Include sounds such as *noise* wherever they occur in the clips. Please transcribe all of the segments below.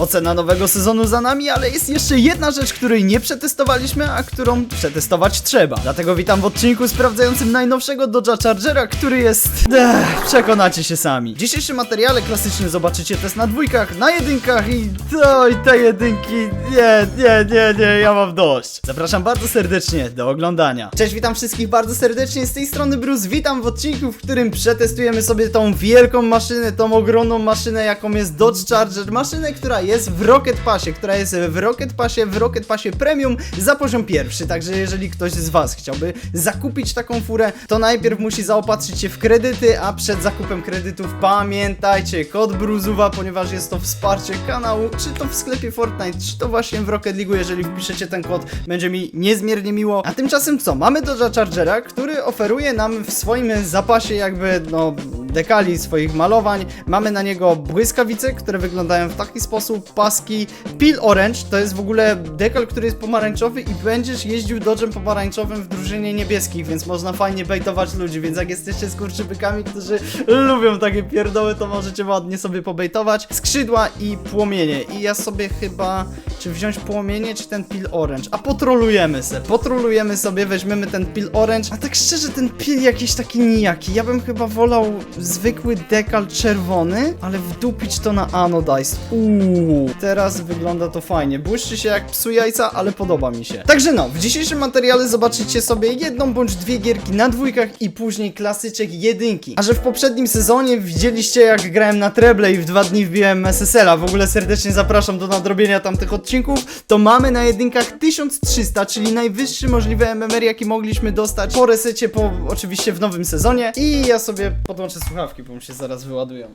Ocena nowego sezonu za nami, ale jest jeszcze jedna rzecz, której nie przetestowaliśmy, a którą przetestować trzeba. Dlatego witam w odcinku sprawdzającym najnowszego Dodge'a Chargera, który jest... Ech, przekonacie się sami. W dzisiejszym materiale klasycznie zobaczycie test na dwójkach, na jedynkach i... Oj, te jedynki... Nie, nie, nie, nie, ja mam dość. Zapraszam bardzo serdecznie do oglądania. Cześć, witam wszystkich bardzo serdecznie, z tej strony Bruce, witam w odcinku, w którym przetestujemy sobie tą wielką maszynę, tą ogromną maszynę, jaką jest Dodge Charger, maszynę, która jest w Rocket Passie, która jest w Rocket Passie, w Rocket Passie Premium za poziom pierwszy, także jeżeli ktoś z Was chciałby zakupić taką furę, to najpierw musi zaopatrzyć się w kredyty, a przed zakupem kredytów pamiętajcie, kod Bruzuwa, ponieważ jest to wsparcie kanału, czy to w sklepie Fortnite, czy to właśnie w Rocket League, jeżeli wpiszecie ten kod, będzie mi niezmiernie miło. A tymczasem co? Mamy Dodge'a Chargera, który oferuje nam w swoim zapasie jakby, no, dekali swoich malowań. Mamy na niego błyskawice, które wyglądają w taki sposób, paski. Peel Orange to jest w ogóle dekal, który jest pomarańczowy i będziesz jeździł dodżem pomarańczowym w drużynie niebieskich, więc można fajnie bejtować ludzi, więc jak jesteście skurczybykami, którzy lubią takie pierdoły, to możecie ładnie sobie pobejtować. Skrzydła i płomienie. I ja sobie chyba, czy wziąć płomienie, czy ten Peel Orange? A potrolujemy se, potrolujemy sobie, weźmiemy ten Peel Orange. A tak szczerze, ten Peel jakiś taki nijaki. Ja bym chyba wolał zwykły dekal czerwony, ale wdupić to na anodized. Uuu, teraz wygląda to fajnie. Błyszczy się jak psu jajca, ale podoba mi się. Także no, w dzisiejszym materiale zobaczycie sobie jedną bądź dwie gierki na dwójkach i później klasyczek jedynki. A że w poprzednim sezonie widzieliście jak grałem na treble i w dwa dni wbiłem SSL-a, w ogóle serdecznie zapraszam do nadrobienia tamtych odcinków, to mamy na jedynkach 1300, czyli najwyższy możliwy MMR jaki mogliśmy dostać po resecie, po oczywiście w nowym sezonie i ja sobie podłączę słuchawki, bo mi się zaraz wyładują.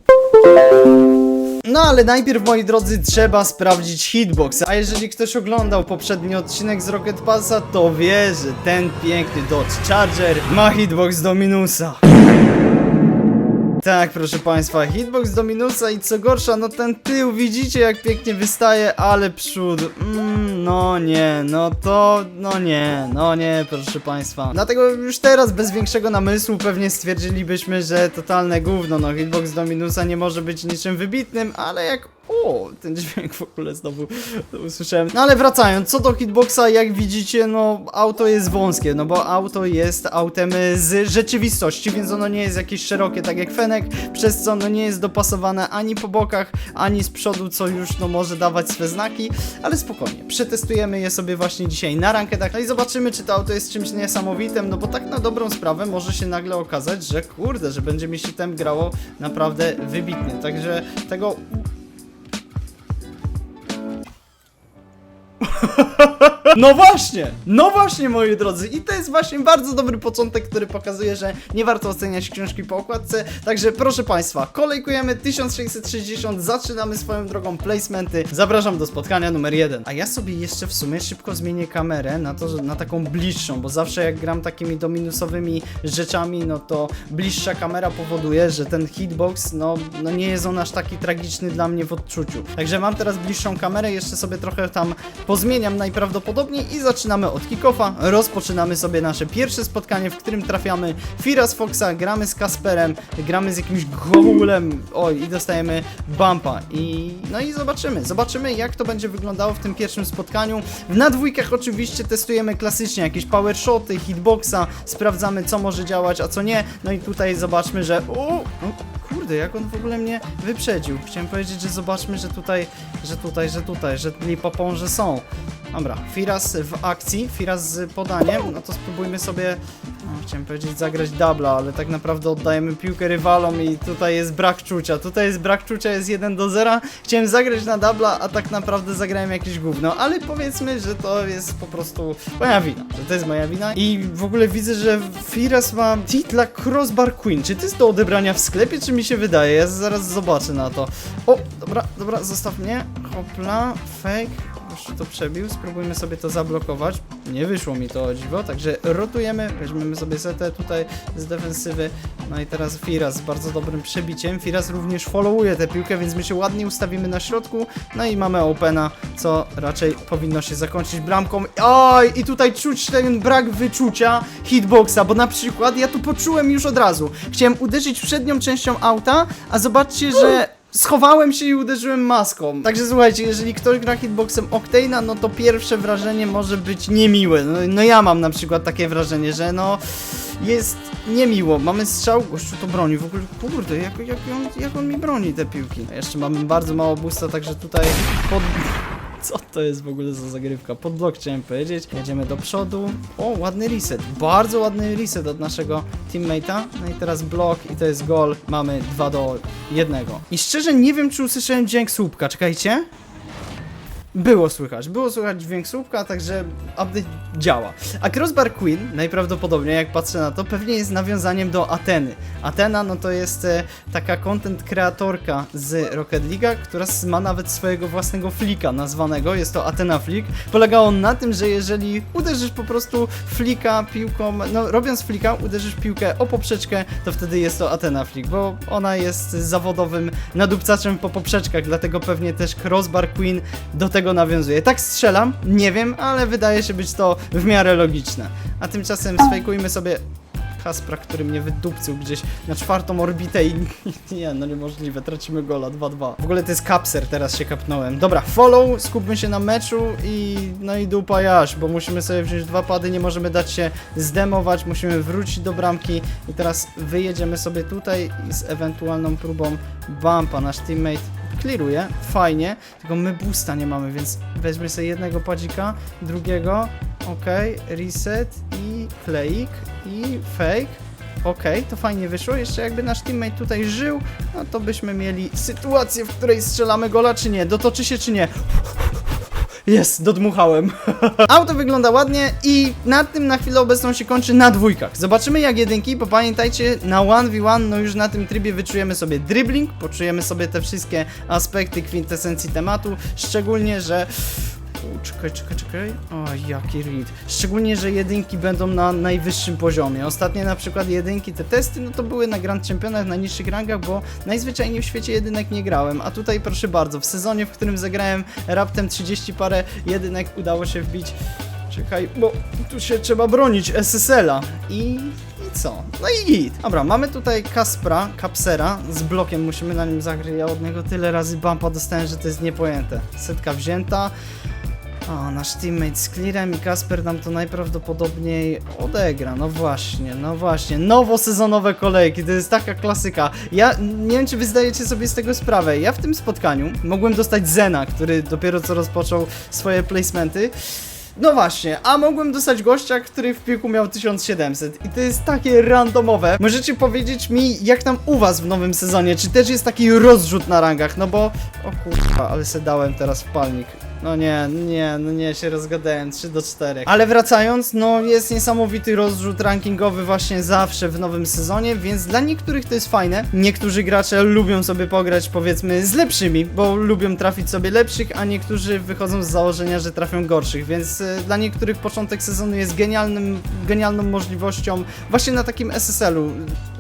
No ale najpierw, moi drodzy, trzeba sprawdzić hitbox. A jeżeli ktoś oglądał poprzedni odcinek z Rocket Passa, to wie, że ten piękny Dodge Charger ma hitbox do minusa. Tak, proszę państwa, hitbox do minusa i co gorsza, no ten tył, widzicie jak pięknie wystaje, ale przód, mm, no nie, no to, no nie, no nie, proszę państwa. Dlatego już teraz bez większego namysłu pewnie stwierdzilibyśmy, że totalne gówno, no hitbox do minusa nie może być niczym wybitnym, ale jak o, ten dźwięk w ogóle znowu usłyszałem. No ale wracając, co do hitboxa, jak widzicie, no auto jest wąskie, no bo auto jest autem z rzeczywistości, więc ono nie jest jakieś szerokie, tak jak Fenek, przez co ono nie jest dopasowane ani po bokach, ani z przodu, co już no może dawać swe znaki, ale spokojnie, przetestujemy je sobie właśnie dzisiaj na ranketach, no i zobaczymy, czy to auto jest czymś niesamowitym, no bo tak na dobrą sprawę może się nagle okazać, że kurde, że będzie mi się tem grało naprawdę wybitnie, także tego No właśnie, no właśnie moi drodzy i to jest właśnie bardzo dobry początek, który pokazuje, że nie warto oceniać książki po okładce, także proszę Państwa, kolejkujemy 1660, zaczynamy swoją drogą placementy, zapraszam do spotkania numer jeden. A ja sobie jeszcze w sumie szybko zmienię kamerę na to, na taką bliższą, bo zawsze jak gram takimi dominusowymi rzeczami, no to bliższa kamera powoduje, że ten hitbox, no, no nie jest on aż taki tragiczny dla mnie w odczuciu. Także mam teraz bliższą kamerę, jeszcze sobie trochę tam pozmieniam najprawdopodobniej i zaczynamy od kickoffa. Rozpoczynamy sobie nasze pierwsze spotkanie, w którym trafiamy Firas Foxa, gramy z Kasperem, gramy z jakimś gołulem, oj, i dostajemy bumpa. I no i zobaczymy, zobaczymy jak to będzie wyglądało w tym pierwszym spotkaniu. Na dwójkach oczywiście testujemy klasycznie jakieś power shoty, hitboxa, sprawdzamy co może działać, a co nie. No i tutaj zobaczmy, że kurde, jak on w ogóle mnie wyprzedził. Chciałem powiedzieć, że zobaczmy, że tutaj, że tutaj, że tutaj, że lipoponże są. Dobra, Firas w akcji, Firas z podaniem, no to spróbujmy sobie, no, chciałem powiedzieć zagrać dubla, ale tak naprawdę oddajemy piłkę rywalom i tutaj jest brak czucia, tutaj jest brak czucia, jest 1 do 0, chciałem zagrać na dubla, a tak naprawdę zagrałem jakieś gówno, ale powiedzmy, że to jest po prostu moja wina, że to jest moja wina. I w ogóle widzę, że Firas ma titla Crossbar Queen, czy to jest do odebrania w sklepie, czy mi się wydaje, ja zaraz zobaczę na to. O, dobra, dobra, zostaw mnie, hopla, fake, to przebił, spróbujmy sobie to zablokować. Nie wyszło mi to o dziwo, także rotujemy, weźmiemy sobie setę tutaj z defensywy. No i teraz Firas z bardzo dobrym przebiciem. Firas również followuje tę piłkę, więc my się ładnie ustawimy na środku. No i mamy opena, co raczej powinno się zakończyć bramką. Oj, i tutaj czuć ten brak wyczucia hitboxa, bo na przykład ja tu poczułem już od razu. Chciałem uderzyć przednią częścią auta, a zobaczcie, że schowałem się i uderzyłem maską. Także słuchajcie, jeżeli ktoś gra hitboxem Octane'a, no to pierwsze wrażenie może być niemiłe. No, no ja mam na przykład takie wrażenie, że no jest niemiło. Mamy strzał, gościu to broni. W ogóle, kurde, jak, jak, on, jak on mi broni te piłki. Jeszcze mamy bardzo mało boosta, także tutaj pod... Co to jest w ogóle za zagrywka? Pod blok chciałem powiedzieć. Jedziemy do przodu. O, ładny reset. Bardzo ładny reset od naszego teammate'a. No i teraz blok i to jest gol. Mamy 2 do 1. I szczerze nie wiem, czy usłyszałem dźwięk słupka. Czekajcie. Było słychać, było słychać dźwięk słupka, także update działa. A Crossbar Queen, najprawdopodobniej jak patrzę na to, pewnie jest nawiązaniem do Ateny. Atena, no to jest e, taka content kreatorka z Rocket League'a, która ma nawet swojego własnego flika nazwanego, jest to Atena Flick. Polega on na tym, że jeżeli uderzysz po prostu flika piłką, no robiąc flika, uderzysz piłkę o poprzeczkę, to wtedy jest to Atena Flick, bo ona jest zawodowym nadupcaczem po poprzeczkach, dlatego pewnie też Crossbar Queen do tego nawiązuje. Tak strzelam, nie wiem, ale wydaje się być to w miarę logiczne. A tymczasem sfejkujmy sobie Kaspra, który mnie wydupcył gdzieś na czwartą orbitę i *laughs* nie, no niemożliwe, tracimy gola 2-2. W ogóle to jest kapser, teraz się kapnąłem. Dobra, follow, skupmy się na meczu i no i dupa jaś, bo musimy sobie wziąć dwa pady, nie możemy dać się zdemować, musimy wrócić do bramki i teraz wyjedziemy sobie tutaj z ewentualną próbą bumpa nasz teammate clearuje, fajnie, tylko my boosta nie mamy, więc weźmy sobie jednego padzika, drugiego, okej, reset i kleik i fake. Okej, to fajnie wyszło. Jeszcze jakby nasz teammate tutaj żył, no to byśmy mieli sytuację, w której strzelamy gola, czy nie. Dotoczy się, czy nie. Jest, dodmuchałem. *laughs* Auto wygląda ładnie i na tym na chwilę obecną się kończy na dwójkach. Zobaczymy jak jedynki, bo pamiętajcie, na 1v1, no już na tym trybie wyczujemy sobie dribbling, poczujemy sobie te wszystkie aspekty kwintesencji tematu, szczególnie, że... Czekaj, czekaj, czekaj. O, jaki read. Szczególnie, że jedynki będą na najwyższym poziomie. Ostatnie na przykład jedynki, te testy, no to były na Grand Championach, na niższych rangach, bo najzwyczajniej w świecie jedynek nie grałem. A tutaj proszę bardzo, w sezonie, w którym zagrałem raptem 30 parę jedynek, udało się wbić Czekaj, bo tu się trzeba bronić SSL-a. I, I co? No i git. Dobra, mamy tutaj Kaspra, Kapsera z blokiem, musimy na nim zagrać. Ja od niego tyle razy bumpa dostałem, że to jest niepojęte. Setka wzięta. O, nasz teammate z clearem i Kasper nam to najprawdopodobniej odegra. No właśnie, no właśnie. Nowosezonowe kolejki, to jest taka klasyka. Ja nie wiem, czy wy zdajecie sobie z tego sprawę. Ja w tym spotkaniu mogłem dostać Zena, który dopiero co rozpoczął swoje placementy. No właśnie, a mogłem dostać gościa, który w piłku miał 1700 i to jest takie randomowe. Możecie powiedzieć mi, jak tam u was w nowym sezonie, czy też jest taki rozrzut na rangach, no bo... O kurwa, ale se dałem teraz w palnik. No nie, nie, no nie, się rozgadałem, 3 do 4. Ale wracając, no jest niesamowity rozrzut rankingowy właśnie zawsze w nowym sezonie, więc dla niektórych to jest fajne. Niektórzy gracze lubią sobie pograć powiedzmy z lepszymi, bo lubią trafić sobie lepszych, a niektórzy wychodzą z założenia, że trafią gorszych, więc e, dla niektórych początek sezonu jest genialnym, genialną możliwością właśnie na takim SSL-u,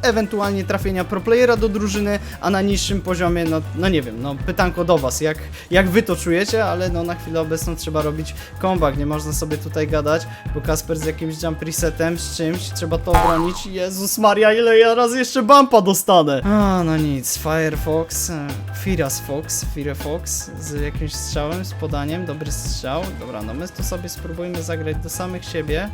ewentualnie trafienia proplayera do drużyny, a na niższym poziomie, no, no nie wiem, no pytanko do was, jak, jak wy to czujecie, ale no na chwilę obecną trzeba robić comeback, nie można sobie tutaj gadać, bo Kasper z jakimś jump resetem, z czymś, trzeba to obronić, Jezus Maria, ile ja raz jeszcze bumpa dostanę! A, no nic, Firefox, e, Firas Fox, Firefox z jakimś strzałem, z podaniem, dobry strzał, dobra, no my to sobie spróbujmy zagrać do samych siebie,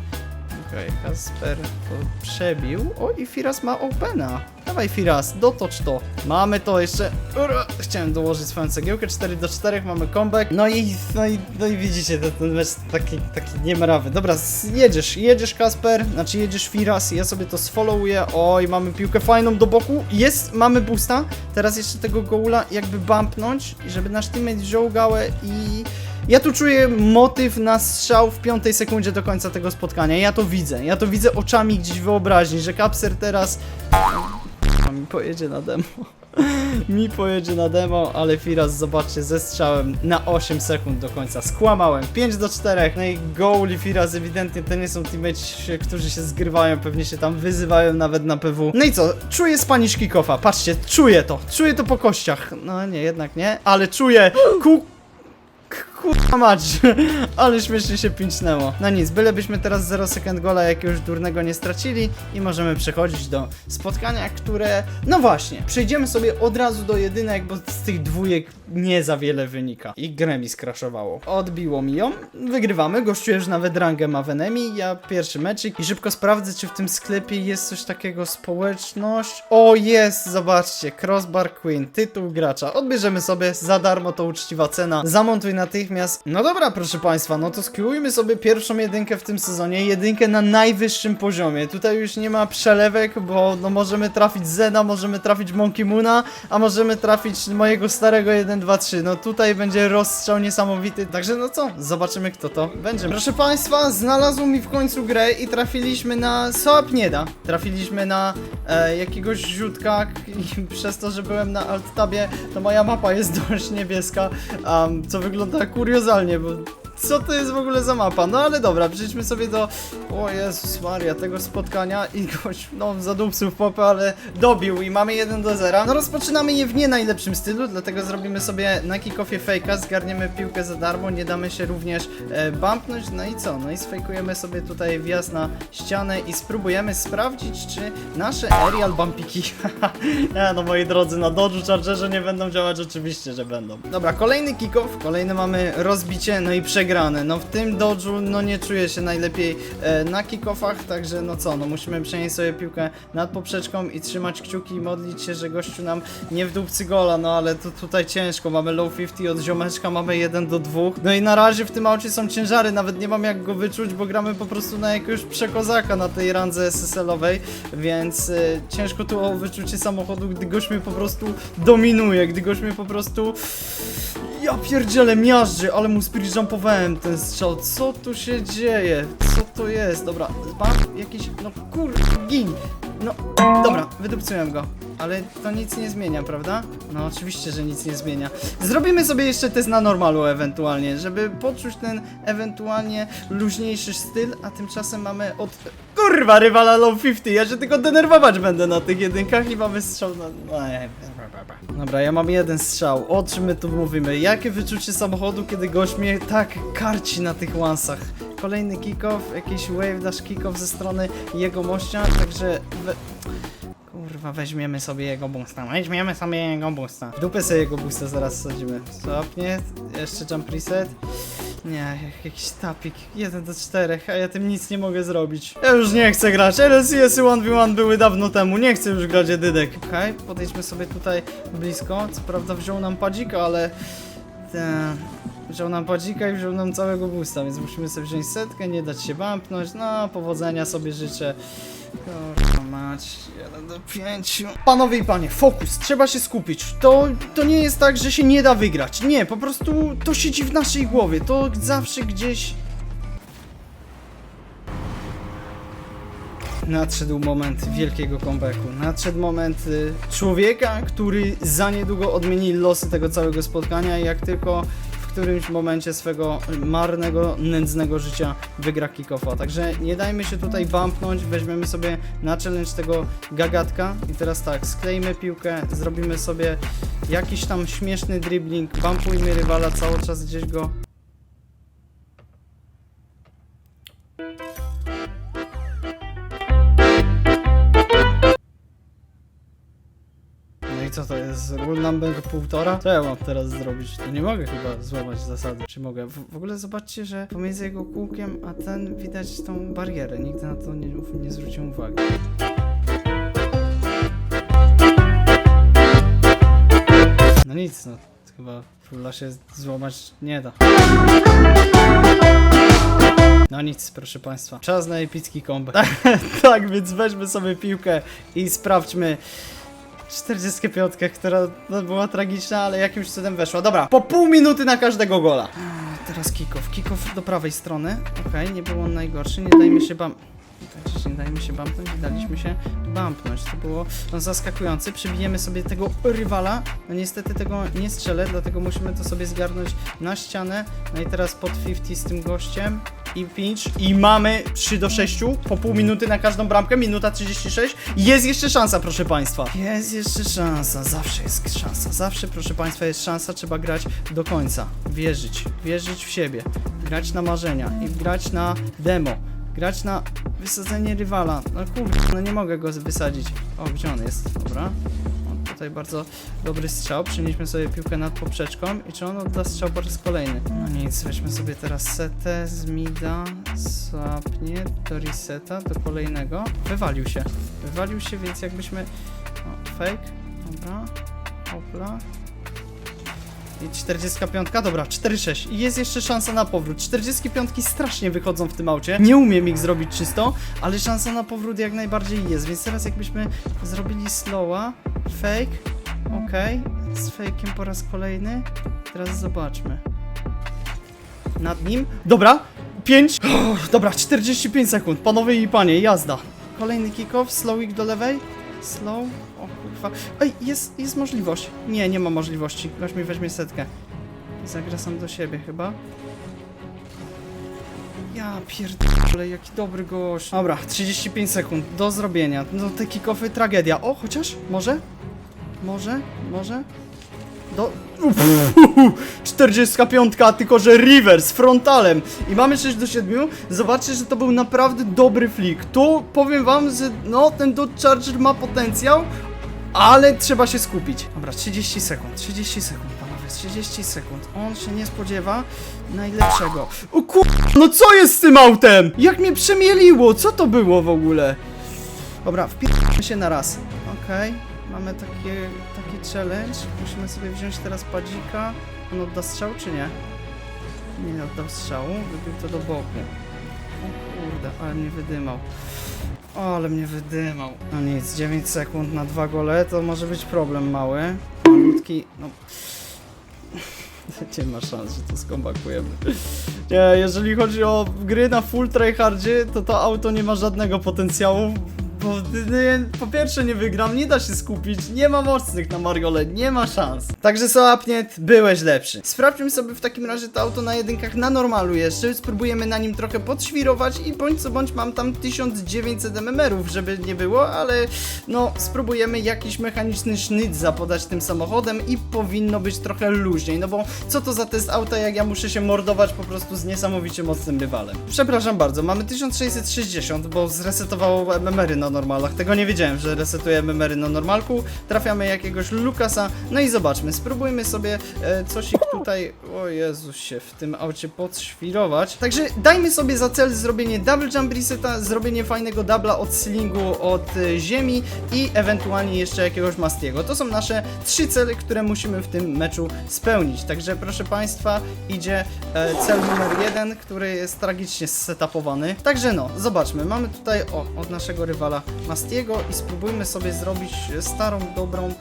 Okej, Kasper to przebił. O, i Firas ma opena. Dawaj Firas, dotocz to. Mamy to jeszcze. Ura, Chciałem dołożyć swoją cegiełkę, 4 do 4, mamy comeback. No i, no i, no i widzicie, ten, ten mecz taki, taki niemrawy. Dobra, jedziesz, jedziesz Kasper, znaczy jedziesz Firas, ja sobie to sfollowuję. Oj, mamy piłkę fajną do boku. Jest, mamy boosta. Teraz jeszcze tego goula jakby bumpnąć, żeby nasz teammate wziął gałę i... Ja tu czuję motyw na strzał w piątej sekundzie do końca tego spotkania. Ja to widzę. Ja to widzę oczami gdzieś wyobraźni, że Kapser teraz. A mi pojedzie na demo. *laughs* mi pojedzie na demo, ale Firas, zobaczcie, ze strzałem na 8 sekund do końca. Skłamałem. 5 do 4. No i goal i Firas ewidentnie to nie są teammates, którzy się zgrywają, pewnie się tam wyzywają nawet na PW. No i co? Czuję spanish kickofa. Patrzcie, czuję to. Czuję to po kościach. No nie, jednak nie, ale czuję ku Kurwa mać, *laughs* ale śmiesznie się pinchnęło. No nic, bylebyśmy teraz 0 second gola jakiegoś durnego nie stracili i możemy przechodzić do spotkania, które... No właśnie, przejdziemy sobie od razu do jedynek, bo z tych dwójek nie za wiele wynika. I grę mi skraszowało. Odbiło mi ją, wygrywamy, gościu już nawet rangę ma w enemy, ja pierwszy meczyk i szybko sprawdzę, czy w tym sklepie jest coś takiego społeczność. O jest, zobaczcie, Crossbar Queen, tytuł gracza. Odbierzemy sobie za darmo, to uczciwa cena. Zamontuj natychmiast. No dobra, proszę Państwa, no to skiłujmy sobie pierwszą jedynkę w tym sezonie, jedynkę na najwyższym poziomie. Tutaj już nie ma przelewek, bo no możemy trafić Zena, możemy trafić Monkey Moona, a możemy trafić mojego starego 1, 2, 3. No tutaj będzie rozstrzał niesamowity. Także no co, zobaczymy kto to będzie. Proszę Państwa, znalazł mi w końcu grę i trafiliśmy na Soap nie da. Trafiliśmy na e, jakiegoś ziutka i przez to, że byłem na alt-tabie, to moja mapa jest *laughs* dość niebieska, um, co wygląda kuriozalnie, bo co to jest w ogóle za mapa? No ale dobra, przejdźmy sobie do... O Jezus Maria, tego spotkania *laughs* i gość, no zadupcył w popę, ale dobił i mamy 1 do 0. No rozpoczynamy je w nie najlepszym stylu, dlatego zrobimy sobie na kickoffie fejka, zgarniemy piłkę za darmo, nie damy się również e, bumpnąć, no i co? No i sfejkujemy sobie tutaj wjazd na ścianę i spróbujemy sprawdzić, czy nasze aerial bumpiki, *laughs* nie no moi drodzy, na Dodge'u Chargerze nie będą działać, oczywiście, że będą. Dobra, kolejny kickoff, kolejny mamy rozbicie, no i No w tym Dodge'u, no nie czuję się najlepiej e, na kickoffach, także no co, no musimy przenieść sobie piłkę nad poprzeczką i trzymać kciuki i modlić się, że gościu nam nie wdupcy gola, no ale to tutaj ciężko, mamy low 50 od ziomeczka, mamy 1 do 2, no i na razie w tym aucie są ciężary, nawet nie mam jak go wyczuć, bo gramy po prostu na jakiegoś przekozaka na tej randze SSL-owej, więc e, ciężko tu o wyczucie samochodu, gdy gość mnie po prostu dominuje, gdy gość mnie po prostu... Ja pierdzielę miażdży, ale mu spirit jumpowałem ten strzał. Co tu się dzieje? Co to jest? Dobra, mam jakiś... No kur... gin! No, dobra, wydupcyłem go. Ale to nic nie zmienia, prawda? No oczywiście, że nic nie zmienia. Zrobimy sobie jeszcze test na normalu ewentualnie, żeby poczuć ten ewentualnie luźniejszy styl, a tymczasem mamy od... Kurwa, rywala low 50, ja się tylko denerwować będę na tych jedynkach i mamy strzał na... No, nie, Dobra, ja mam jeden strzał. O czym my tu mówimy? Jakie wyczucie samochodu, kiedy gość mnie tak karci na tych łansach? Kolejny kickoff, jakiś wave dash kickoff ze strony jego mościa, także... We... Kurwa, weźmiemy sobie jego boosta. Weźmiemy sobie jego boosta. W dupę sobie jego boosta zaraz sadzimy. Stopnie, jeszcze jump reset. Nie, jak- jakiś tapik. 1 do 4, a ja tym nic nie mogę zrobić. Ja już nie chcę grać. LCS-y 1v1 były dawno temu. Nie chcę już grać jedydek. Okej, podejdźmy sobie tutaj blisko. Co prawda wziął nam padzika, ale... Ten... Wziął nam padzika i wziął nam całego boosta, więc musimy sobie wziąć setkę, nie dać się bumpnąć. No, powodzenia sobie życzę. Kurwa mać, 1 do 5. Panowie i panie, fokus, trzeba się skupić. To, to nie jest tak, że się nie da wygrać. Nie, po prostu to siedzi w naszej głowie. To zawsze gdzieś Nadszedł moment wielkiego comebacku. Nadszedł moment y, człowieka, który za niedługo odmieni losy tego całego spotkania jak tylko którymś momencie swego marnego, nędznego życia wygra kickoffa. Także nie dajmy się tutaj bumpnąć, weźmiemy sobie na challenge tego gagatka i teraz tak, sklejmy piłkę, zrobimy sobie jakiś tam śmieszny dribbling, bumpujmy rywala cały czas gdzieś go Co to jest? Rule number półtora? Co ja mam teraz zrobić? To nie mogę chyba złamać zasady. Czy mogę? W, w ogóle zobaczcie, że pomiędzy jego kółkiem a ten widać tą barierę. Nigdy na to nie, nie zwróciłem uwagi. No nic, no. Chyba Rula się złamać nie da. No nic, proszę Państwa. Czas na epicki comeback. *laughs* tak, więc weźmy sobie piłkę i sprawdźmy 45, która no, była tragiczna, ale jakimś cudem weszła. Dobra, po pół minuty na każdego gola. Teraz kickoff. Kickoff do prawej strony. Okej, nie był on najgorszy. Nie dajmy się bam... Także nie dajmy się bumpnąć, nie daliśmy się bumpnąć. To było no, zaskakujące. Przybijemy sobie tego rywala. No niestety tego nie strzelę, dlatego musimy to sobie zgarnąć na ścianę. No i teraz pod 50 z tym gościem. i pinch i mamy 3 do 6 po pół minuty na każdą bramkę, minuta 36. Jest jeszcze szansa, proszę państwa. Jest jeszcze szansa, zawsze jest szansa, zawsze, proszę państwa, jest szansa, trzeba grać do końca. Wierzyć, wierzyć w siebie, grać na marzenia i grać na demo. Grać na wysadzenie rywala. No kurde, no nie mogę go wysadzić. O, gdzie on jest? Dobra. O, tutaj bardzo dobry strzał. Przenieśmy sobie piłkę nad poprzeczką i czy on odda strzał po raz kolejny? No nic, weźmy sobie teraz setę z mida, zapnie do reseta, do kolejnego. Wywalił się. Wywalił się, więc jakbyśmy... O, fake. Dobra. Hopla. I 45, dobra, 4-6. I jest jeszcze szansa na powrót. 45 strasznie wychodzą w tym aucie. Nie umiem ich zrobić czysto, ale szansa na powrót jak najbardziej jest. Więc teraz jakbyśmy zrobili slowa, fake, okej, z fake'iem po raz kolejny. Teraz zobaczmy. Nad nim, dobra, 5, dobra, 45 sekund, panowie i panie, jazda. Kolejny kick-off, slowik do lewej, slow, o kurwa, ej, jest, jest możliwość. Nie, nie ma możliwości, gość mi weźmie setkę. Zagra sam do siebie chyba. Ja pierdolę, jaki dobry gość. Dobra, 35 sekund do zrobienia. No te kickoffy tragedia. O, chociaż? Może? Może? Może? Do... Uff, 45, tylko że reverse, frontalem. I mamy 6 do 7. Zobaczcie, że to był naprawdę dobry flick. Tu powiem wam, że no, ten Dodge Charger ma potencjał, ale trzeba się skupić. Dobra, 30 sekund, 30 sekund, panowie, 30 sekund. On się nie spodziewa najlepszego. O kur... no co jest z tym autem? Jak mnie przemieliło, co to było w ogóle? Dobra, wpierdźmy się na raz. Okej, mamy takie, taki challenge. Musimy sobie wziąć teraz padzika. On odda strzał, czy nie? Nie oddał strzału, wybił to do boku. O kurde, ale mnie wydymał. O, ale mnie wydymał. No nic, 9 sekund na dwa gole to może być problem mały. Malutki, no... *laughs* Nie ma szans, że to skombakujemy. Nie, jeżeli chodzi o gry na full tryhardzie, to to auto nie ma żadnego potencjału, bo nie, po pierwsze nie wygram, nie da się skupić, nie ma mocnych na Margole, nie ma szans. Także Soapniet, byłeś lepszy. Sprawdźmy sobie w takim razie to auto na jedynkach na normalu jeszcze, spróbujemy na nim trochę podświrować i bądź co bądź mam tam 1900 mmR-ów, żeby nie było, ale no spróbujemy jakiś mechaniczny sznyt zapodać tym samochodem i powinno być trochę luźniej, no bo co to za test auta, jak ja muszę się mordować po prostu z niesamowicie mocnym rywalem. Przepraszam bardzo, mamy 1660, bo zresetowało MMR-y normalach. Tego nie wiedziałem, że resetuje MMR-y na normalku. Trafiamy jakiegoś Lukasa, no i zobaczmy, spróbujmy sobie e, coś ich tutaj, o Jezusie, w tym aucie podświrować. Także dajmy sobie za cel zrobienie double jump reseta, zrobienie fajnego dubla od slingu od e, ziemi i ewentualnie jeszcze jakiegoś Mastiego. To są nasze trzy cele, które musimy w tym meczu spełnić. Także proszę Państwa, idzie e, cel numer jeden, który jest tragicznie setupowany. Także no, zobaczmy, mamy tutaj o, od naszego rywala Mastiego i spróbujmy sobie zrobić e, starą, dobrą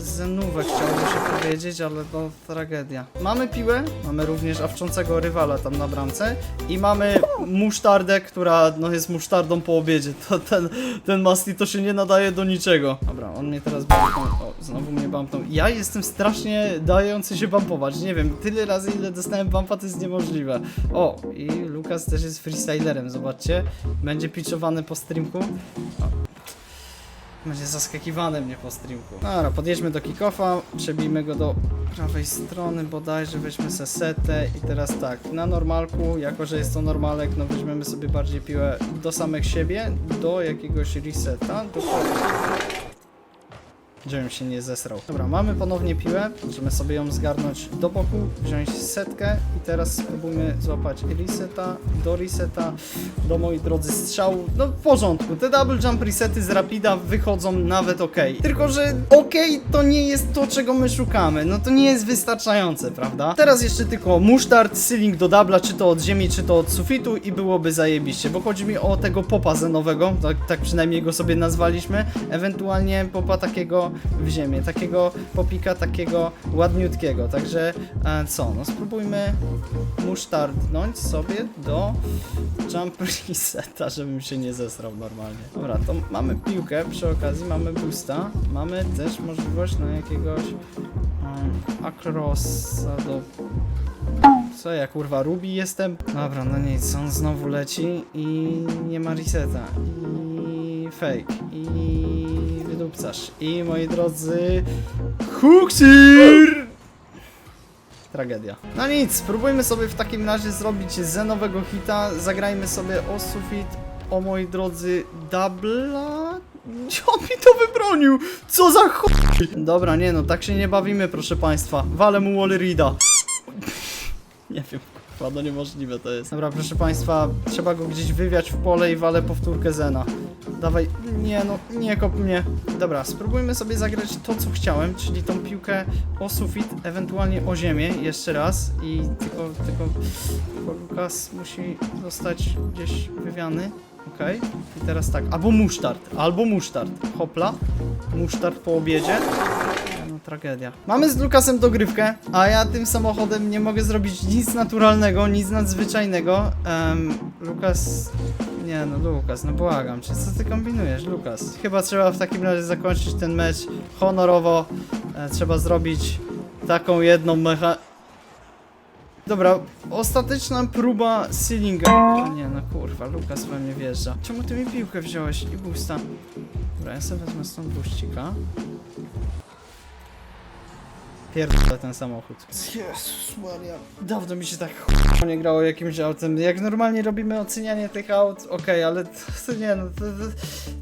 zenówę, chciałoby się powiedzieć, ale to tragedia. Mamy piłę, mamy również awczącego rywala tam na bramce i mamy musztardę, która no jest musztardą po obiedzie. To ten, ten Masti to się nie nadaje do niczego. Dobra, on mnie teraz bumpnął. O, znowu mnie bumpnął. Ja jestem strasznie dający się bumpować. Nie wiem, tyle razy ile dostałem bumpa to jest niemożliwe. O, i Lukas też jest freestylerem, zobaczcie. Będzie pitchowany po streamku. O, będzie zaskakiwane mnie po streamku. Dobra, podjedźmy do kickoffa, przebijmy go do prawej strony bodajże, weźmy se setę i teraz tak, na normalku, jako że jest to normalek, no weźmiemy sobie bardziej piłę do samych siebie, do jakiegoś reseta, do Żebym się nie zesrał. Dobra, mamy ponownie piłę. Możemy sobie ją zgarnąć do boku, wziąć setkę i teraz spróbujmy złapać reseta, do reseta, do moi drodzy strzału. No w porządku, te double jump resety z Rapida wychodzą nawet ok. Tylko, że ok to nie jest to, czego my szukamy. No to nie jest wystarczające, prawda? Teraz jeszcze tylko musztard, ceiling do dubla, czy to od ziemi, czy to od sufitu i byłoby zajebiście, bo chodzi mi o tego popa zenowego, tak, tak przynajmniej go sobie nazwaliśmy, ewentualnie popa takiego w ziemię, takiego popika, takiego ładniutkiego, także e, co, no spróbujmy musztardnąć sobie do jump reseta, żebym się nie zesrał normalnie. Dobra, to mamy piłkę, przy okazji mamy boosta, mamy też możliwość na jakiegoś um, acrossa do Co ja kurwa, Ruby jestem? Dobra, no nic, on znowu leci i nie ma reseta. I fake. I I moi drodzy... Huksir! Tragedia. No nic, spróbujmy sobie w takim razie zrobić zenowego hita. Zagrajmy sobie o sufit, o moi drodzy, dubla. On mi to wybronił! Co za chuj! Dobra, nie no, tak się nie bawimy, proszę państwa. Walę mu Wall Reada. *laughs* Nie wiem, kurwa, no niemożliwe to jest. Dobra, proszę państwa, trzeba go gdzieś wywiać w pole i walę powtórkę Zena. Dawaj, nie no, nie kop mnie. Dobra, spróbujmy sobie zagrać to, co chciałem, czyli tą piłkę o sufit, ewentualnie o ziemię, jeszcze raz. I tylko, tylko, tylko Lukas musi zostać gdzieś wywiany. Okej, i teraz tak, albo musztard, albo musztard. Hopla, musztard po obiedzie. No tragedia. Mamy z Lukasem dogrywkę, a ja tym samochodem nie mogę zrobić nic naturalnego, nic nadzwyczajnego. Em, Lukas... Nie no, Lukas, no błagam cię, co ty kombinujesz, Lukas? Chyba trzeba w takim razie zakończyć ten mecz honorowo. E, trzeba zrobić taką jedną mecha... Dobra, ostateczna próba sealinga. O nie, no kurwa, Lukas we mnie wjeżdża. Czemu ty mi piłkę wziąłeś i boosta? Dobra, ja sobie wezmę stąd buścika. Pierdolę ten samochód. Jezus Maria. Dawno mi się tak ch- nie grało jakimś autem. Jak normalnie robimy ocenianie tych aut, okej, ale to, to nie no, to, to,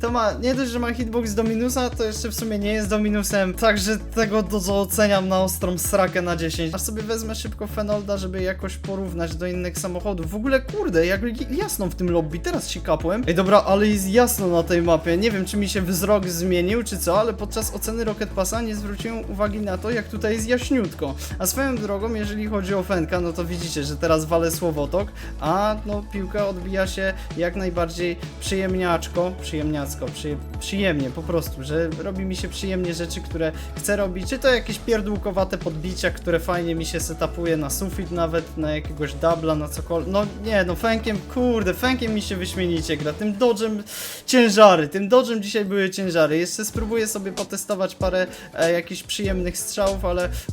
to ma, nie dość, że ma hitbox do minusa, to jeszcze w sumie nie jest do minusem, także tego do oceniam na ostrą srakę na 10. Aż sobie wezmę szybko Fenolda, żeby jakoś porównać do innych samochodów. W ogóle kurde, jak jasno w tym lobby, teraz się kapłem. Ej dobra, ale jest jasno na tej mapie, nie wiem czy mi się wzrok zmienił czy co, ale podczas oceny Rocket Passa nie zwróciłem uwagi na to, jak tutaj jest jaśniutko. A swoją drogą, jeżeli chodzi o Fenka, no to widzicie, że teraz walę słowotok, a no piłka odbija się jak najbardziej przyjemniaczko, przyjemniacko, przy, przyjemnie po prostu, że robi mi się przyjemnie rzeczy, które chcę robić, czy to jakieś pierdółkowate podbicia, które fajnie mi się setupuje na sufit nawet, na jakiegoś dubla, na cokolwiek, no nie, no Fenkiem, kurde, Fenkiem mi się wyśmienicie gra, tym Dodge'em ciężary, tym Dodge'em dzisiaj były ciężary, jeszcze spróbuję sobie potestować parę e, jakichś przyjemnych strzałów,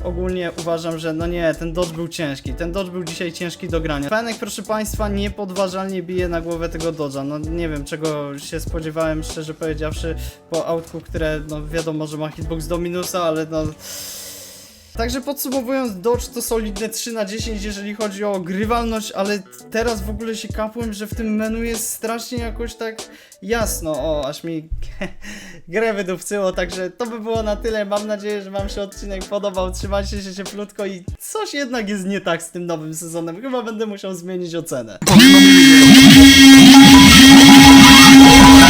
ogólnie uważam, że no nie, ten Dodge był ciężki, ten Dodge był dzisiaj ciężki do grania. Fenek, proszę Państwa, niepodważalnie bije na głowę tego Dodge'a, no nie wiem czego się spodziewałem, szczerze powiedziawszy, po autku, które no wiadomo, że ma hitbox do minusa, ale no... Także podsumowując, Dodge to solidne 3 na 10, jeżeli chodzi o grywalność, ale teraz w ogóle się kapłem, że w tym menu jest strasznie jakoś tak jasno. O, aż mi *laughs* grę wydupcyło, także to by było na tyle. Mam nadzieję, że Wam się odcinek podobał. Trzymajcie się cieplutko i coś jednak jest nie tak z tym nowym sezonem. Chyba będę musiał zmienić ocenę.